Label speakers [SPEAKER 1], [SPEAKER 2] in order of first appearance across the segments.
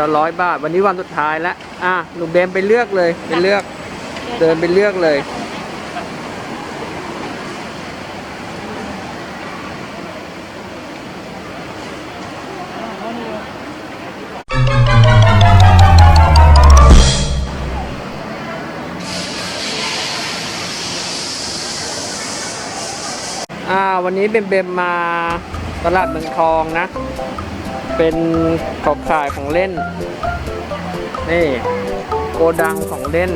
[SPEAKER 1] ละร้อยบาท วันนี้วันสุดท้ายแล้วอะหนูเบมไปเลือกเลยไปเลือก เดินไปเลือกเลย อ่า วันนี้เบมเบมมาตลาดเมืองทองนะ เป็นขอบขายของเล่น นี่โกดังของเล่น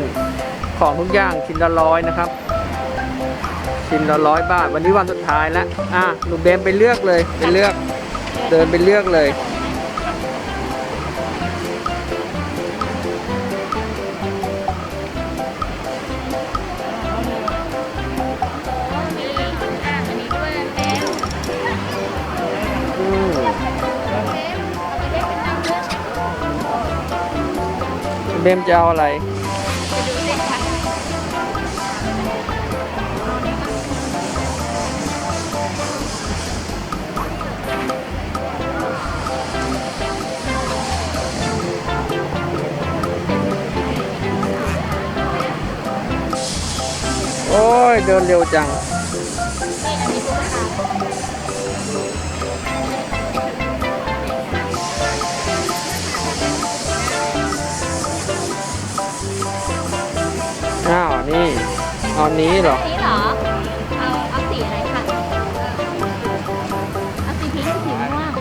[SPEAKER 1] ของทุกอย่างชิ้นละร้อยนะครับ ชิ้นละร้อยบาท วันนี้วันสุดท้ายแล้ว อะหนูเบมไปเลือกเลย ไปเลือก เดินไปเลือกเลย เมจะเอาอะไร โอ้ย เดินเร็วจัง เอานี้เหรอ
[SPEAKER 2] สีเหรอ เอาเอาสีอะไรคะเอาสีพิงค์สีม่วง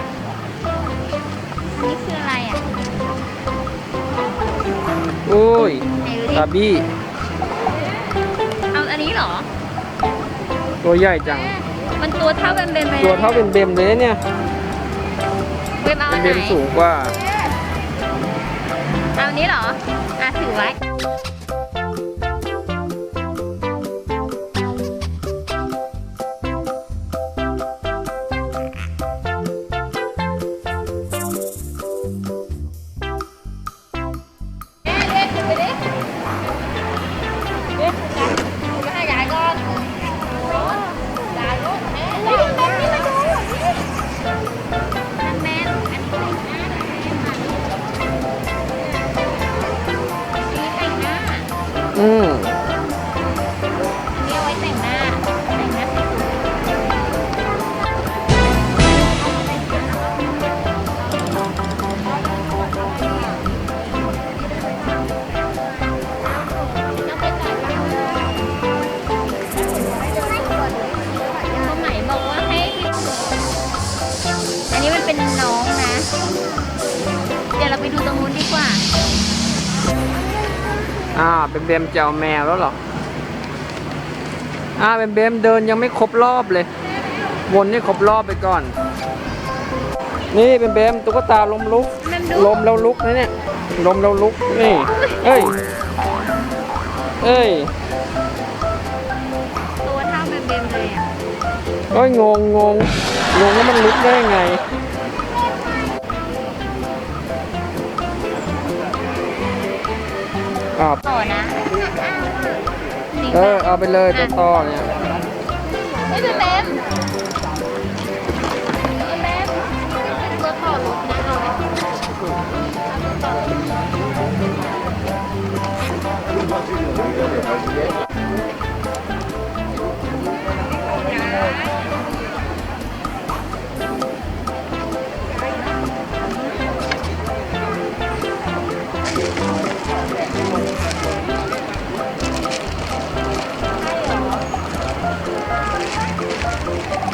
[SPEAKER 2] อันนี้คืออะไรอะ
[SPEAKER 1] โอ้ย
[SPEAKER 2] ไหนดูดิ
[SPEAKER 1] ตาบี้
[SPEAKER 2] เอาอันนี้เหรอ
[SPEAKER 1] ตัวใหญ่จัง
[SPEAKER 2] มันตัวเท่าเบมเบมเลย
[SPEAKER 1] ตัวเท่าเป็นเบมเลยนะเนี่ย
[SPEAKER 2] เบมเอา
[SPEAKER 1] เป็
[SPEAKER 2] อั
[SPEAKER 1] น
[SPEAKER 2] น
[SPEAKER 1] เบ
[SPEAKER 2] ไหน
[SPEAKER 1] มสูงกว่า
[SPEAKER 2] เอาอันนี้เหรอ อะถือไว้ อื อ่าเป็นเบ
[SPEAKER 1] มจะเอาแมวแล้วเหรอ อ่าเป็นเบมเดินยังไม่ครบรอบเลย วนให้ครบรอบไปก่อน นี่เป็นเบมตุ๊กตาลมลุก
[SPEAKER 2] แม่มดู
[SPEAKER 1] ลมแล้วลุกนะเนี่ย ลมแล้วลุก นี่ เอ้ย เอ้ย
[SPEAKER 2] ตัวเท่าเบมเบมเลยอะ
[SPEAKER 1] เอ้ยงงงงงงว่ามันลุกได้ยังไง อ่า
[SPEAKER 2] ต่อนะ
[SPEAKER 1] เออเอาไปเลยตัวต่อเนี่ย
[SPEAKER 2] ไม่เป็นเบมเออเบมเป็นตัวต่อรถนะเอาไหมเอาตัวต่อ ร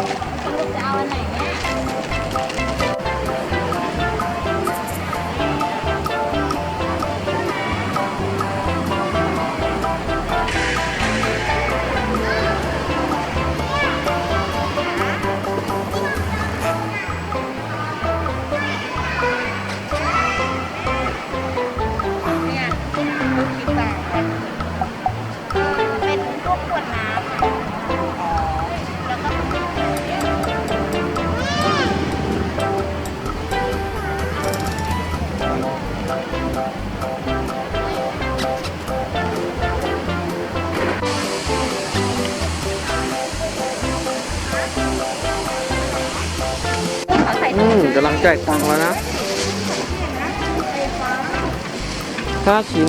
[SPEAKER 2] อื
[SPEAKER 1] มกำลังจ่ายตังค์แล้วนะถ้าชิ้น